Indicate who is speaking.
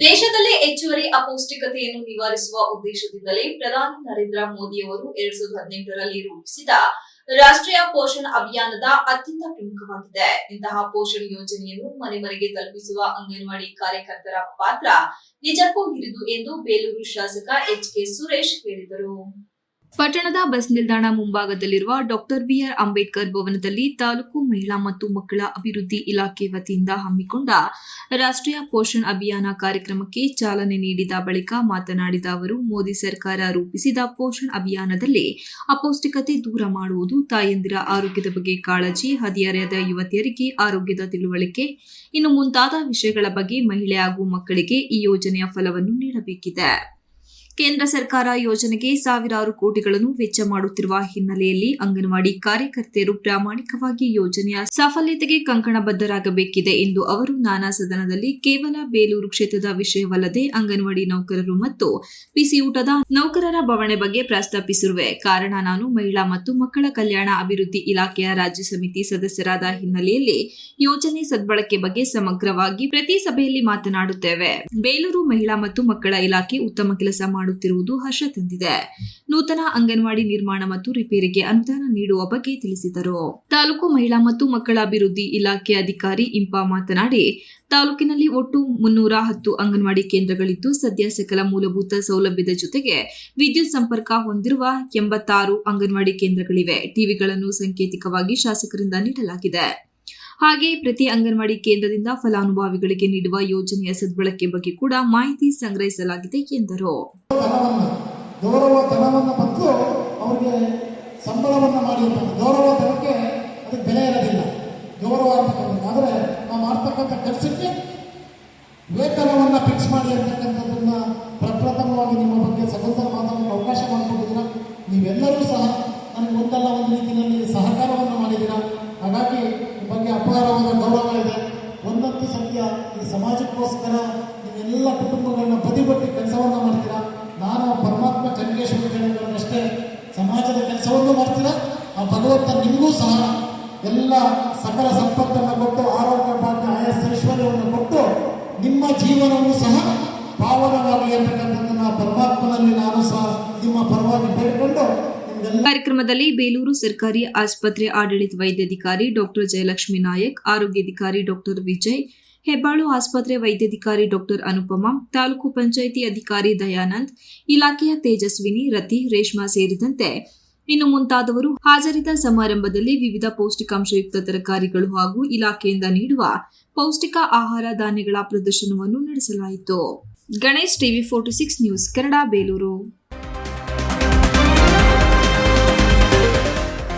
Speaker 1: ದೇಶದಲ್ಲಿ ಹೆಚ್ಚುವರಿ ಅಪೌಷ್ಟಿಕತೆಯನ್ನು ನಿವಾರಿಸುವ ಉದ್ದೇಶದಿಂದಲೇ ಪ್ರಧಾನಿ ನರೇಂದ್ರ ಮೋದಿ ಅವರು ಎರಡ್ ಸಾವಿರದ ಹದಿನೆಂಟರಲ್ಲಿ ರೂಪಿಸಿದ ರಾಷ್ಟ್ರೀಯ ಪೋಷಣ್ ಅಭಿಯಾನದ ಅತ್ಯಂತ ಪ್ರಮುಖವಾಗಿದೆ. ಇಂತಹ ಪೋಷಣ್ ಯೋಜನೆಯನ್ನು ಮನೆ ಮನೆಗೆ ತಲುಪಿಸುವ ಅಂಗನವಾಡಿ ಕಾರ್ಯಕರ್ತರ ಪಾತ್ರ ನಿಜಕ್ಕೂ ಹಿರಿದು ಎಂದು ಬೇಲೂರು ಶಾಸಕ ಎಚ್ ಕೆ ಸುರೇಶ್ ಹೇಳಿದರು. ಪಟ್ಟಣದ ಬಸ್ ನಿಲ್ದಾಣ ಮುಂಭಾಗದಲ್ಲಿರುವ ಡಾಕ್ಟರ್ ಬಿಆರ್ ಅಂಬೇಡ್ಕರ್ ಭವನದಲ್ಲಿ ತಾಲೂಕು ಮಹಿಳಾ ಮತ್ತು ಮಕ್ಕಳ ಅಭಿವೃದ್ಧಿ ಇಲಾಖೆ ವತಿಯಿಂದ ಹಮ್ಮಿಕೊಂಡ ರಾಷ್ಟ್ರೀಯ ಪೋಷಣ್ ಅಭಿಯಾನ ಕಾರ್ಯಕ್ರಮಕ್ಕೆ ಚಾಲನೆ ನೀಡಿದ ಬಳಿಕ ಮಾತನಾಡಿದ ಅವರು, ಮೋದಿ ಸರ್ಕಾರ ರೂಪಿಸಿದ ಪೋಷಣ್ ಅಭಿಯಾನದಲ್ಲಿ ಅಪೌಷ್ಟಿಕತೆ ದೂರ ಮಾಡುವುದು ತಾಯಂದಿರ ಆರೋಗ್ಯದ ಬಗ್ಗೆ ಕಾಳಜಿ, ಹದಿಹರೆಯದ ಯುವತಿಯರಿಗೆ ಆರೋಗ್ಯದ ತಿಳುವಳಿಕೆ, ಇನ್ನು ಮುಂತಾದ ವಿಷಯಗಳ ಬಗ್ಗೆ ಮಹಿಳೆ ಹಾಗೂ ಮಕ್ಕಳಿಗೆ ಈ ಯೋಜನೆಯ ಫಲವನ್ನು ನೀಡಬೇಕಿದೆ. ಕೇಂದ್ರ ಸರ್ಕಾರ ಯೋಜನೆಗೆ ಸಾವಿರಾರು ಕೋಟಿಗಳನ್ನು ವೆಚ್ಚ ಮಾಡುತ್ತಿರುವ ಹಿನ್ನೆಲೆಯಲ್ಲಿ ಅಂಗನವಾಡಿ ಕಾರ್ಯಕರ್ತೆಯರು ಪ್ರಾಮಾಣಿಕವಾಗಿ ಯೋಜನೆಯ ಸಫಲತೆಗೆ ಕಂಕಣಬದ್ಧರಾಗಬೇಕಿದೆ ಎಂದು ಅವರು ನಾನಾ ಸದನದಲ್ಲಿ ಕೇವಲ ಬೇಲೂರು ಕ್ಷೇತ್ರದ ವಿಷಯವಲ್ಲದೆ ಅಂಗನವಾಡಿ ನೌಕರರು ಮತ್ತು ಬಿಸಿಯೂಟದ ನೌಕರರ ಬವಣೆ ಬಗ್ಗೆ ಪ್ರಸ್ತಾಪಿಸಿರುವೆ. ಕಾರಣ ನಾನು ಮಹಿಳಾ ಮತ್ತು ಮಕ್ಕಳ ಕಲ್ಯಾಣ ಅಭಿವೃದ್ಧಿ ಇಲಾಖೆಯ ರಾಜ್ಯ ಸಮಿತಿ ಸದಸ್ಯರಾದ ಹಿನ್ನೆಲೆಯಲ್ಲಿ ಯೋಜನೆ ಸದ್ಬಳಕೆ ಬಗ್ಗೆ ಸಮಗ್ರವಾಗಿ ಪ್ರತಿ ಸಭೆಯಲ್ಲಿ ಮಾತನಾಡುತ್ತೇವೆ. ಬೇಲೂರು ಮಹಿಳಾ ಮತ್ತು ಮಕ್ಕಳ ಇಲಾಖೆ ಉತ್ತಮ ಕೆಲಸ ಮಾಡುತ್ತಿರುವುದು ಹರ್ಷ ತಂದಿದೆ. ನೂತನ ಅಂಗನವಾಡಿ ನಿರ್ಮಾಣ ಮತ್ತು ರಿಪೇರಿಗೆ ಅನುದಾನ ನೀಡುವ ಬಗ್ಗೆ ತಿಳಿಸಿದರು. ತಾಲೂಕು ಮಹಿಳಾ ಮತ್ತು ಮಕ್ಕಳ ಅಭಿವೃದ್ಧಿ ಇಲಾಖೆ ಅಧಿಕಾರಿ ಇಂಪಾ ಮಾತನಾಡಿ, ತಾಲೂಕಿನಲ್ಲಿ ಒಟ್ಟು ಮುನ್ನೂರ ಹತ್ತು ಅಂಗನವಾಡಿ ಕೇಂದ್ರಗಳಿದ್ದು, ಸದ್ಯ ಸಕಲ ಮೂಲಭೂತ ಸೌಲಭ್ಯದ ಜೊತೆಗೆ ವಿದ್ಯುತ್ ಸಂಪರ್ಕ ಹೊಂದಿರುವ ಎಂಬತ್ತಾರು ಅಂಗನವಾಡಿ ಕೇಂದ್ರಗಳಿವೆ. ಟಿವಿಗಳನ್ನು ಸಾಂಕೇತಿಕವಾಗಿ ಶಾಸಕರಿಂದ ನೀಡಲಾಗಿದೆ. ಹಾಗೆಯೇ ಪ್ರತಿ ಅಂಗನವಾಡಿ ಕೇಂದ್ರದಿಂದ ಫಲಾನುಭವಿಗಳಿಗೆ ನೀಡುವ ಯೋಜನೆಯ ಸದ್ಬಳಕೆ ಬಗ್ಗೆ ಕೂಡ ಮಾಹಿತಿ ಸಂಗ್ರಹಿಸಲಾಗಿದೆ ಎಂದರು.
Speaker 2: ಸಂಬಳವನ್ನು ಮಾಡಿರ್ತಾರೆ ಗೌರವ ಧನಕ್ಕೆ ಅದಕ್ಕೆ ಬೆಲೆ ಇರೋದಿಲ್ಲ. ಗೌರವ ಅಂತಕ್ಕಂಥದ್ದು ಆದರೆ ನಾವು ಮಾಡ್ತಕ್ಕಂಥ ಕೆಲಸಕ್ಕೆ ವೇತನವನ್ನು ಫಿಕ್ಸ್ ಮಾಡಿ ಅಂತಕ್ಕಂಥದ್ದನ್ನ ಪ್ರಪ್ರಥಮವಾಗಿ ನಿಮ್ಮ ಬಗ್ಗೆ ಸದಸ್ಯರು ಮಾತನಾಡಲು ಅವಕಾಶ ಮಾಡಿಕೊಟ್ಟಿದ್ದೀರಾ? ನೀವೆಲ್ಲರೂ ಸಹ ನನಗೆ ಒಂದಲ್ಲ ಒಂದು ರೀತಿಯಲ್ಲಿ ಗೌರವ ಇದೆ. ಒಂದಂತೂ ಸತ್ಯ. ಈ ಸಮಾಜಕ್ಕೋಸ್ಕರ ನೀವೆಲ್ಲ ಕುಟುಂಬಗಳನ್ನ ಬದಿಗೊಟ್ಟಿ ಕೆಲಸವನ್ನು ಮಾಡ್ತೀರಾ? ನಾನು ಪರಮಾತ್ಮ ಚಂದ್ರೇಶ್ವರ ಹೇಳೋದಷ್ಟೇ ಸಮಾಜದ ಕೆಲಸವನ್ನು ಮಾಡ್ತೀರಾ? ಆ ಭಗವಂತ ನಿಮಗೂ ಸಹ ಎಲ್ಲ ಸಕಲ ಸಂಪತ್ತನ್ನು ಕೊಟ್ಟು, ಆರೋಗ್ಯ, ಭಾಗ್ಯ ಆಯಸ್ ಐಶ್ವರ್ಯವನ್ನು ಕೊಟ್ಟು ನಿಮ್ಮ ಜೀವನವೂ ಸಹ ಪಾವನವಾಗಿ ಅಂತಕ್ಕಂಥದ್ದನ್ನು ಪರಮಾತ್ಮನಲ್ಲಿ ನಾನು ಸಹ ನಿಮ್ಮ ಪರವಾಗಿ ಬೇಡಿಕೊಂಡು
Speaker 1: ಕಾರ್ಯಕ್ರಮದಲ್ಲಿ ಬೇಲೂರು ಸರ್ಕಾರಿ ಆಸ್ಪತ್ರೆ ಆಡಳಿತ ವೈದ್ಯಾಧಿಕಾರಿ ಡಾಕ್ಟರ್ ಜಯಲಕ್ಷ್ಮಿ ನಾಯಕ್ ಆರೋಗ್ಯಾಧಿಕಾರಿ ಡಾಕ್ಟರ್ ವಿಜಯ್, ಹೆಬ್ಬಾಳು ಆಸ್ಪತ್ರೆ ವೈದ್ಯಾಧಿಕಾರಿ ಡಾಕ್ಟರ್ ಅನುಪಮ, ತಾಲೂಕು ಪಂಚಾಯಿತಿ ಅಧಿಕಾರಿ ದಯಾನಂದ್, ಇಲಾಖೆಯ ತೇಜಸ್ವಿನಿ, ರತಿ, ರೇಷ್ಮಾ ಸೇರಿದಂತೆ ಇನ್ನು ಮುಂತಾದವರು ಹಾಜರಿದ ಸಮಾರಂಭದಲ್ಲಿ ವಿವಿಧ ಪೌಷ್ಟಿಕಾಂಶಯುಕ್ತ ತರಕಾರಿಗಳು ಹಾಗೂ ಇಲಾಖೆಯಿಂದ ನೀಡುವ ಪೌಷ್ಟಿಕ ಆಹಾರ ಧಾನ್ಯಗಳ ಪ್ರದರ್ಶನವನ್ನು ನಡೆಸಲಾಯಿತು. Ganesh TV forty six news, Kannada, Belur.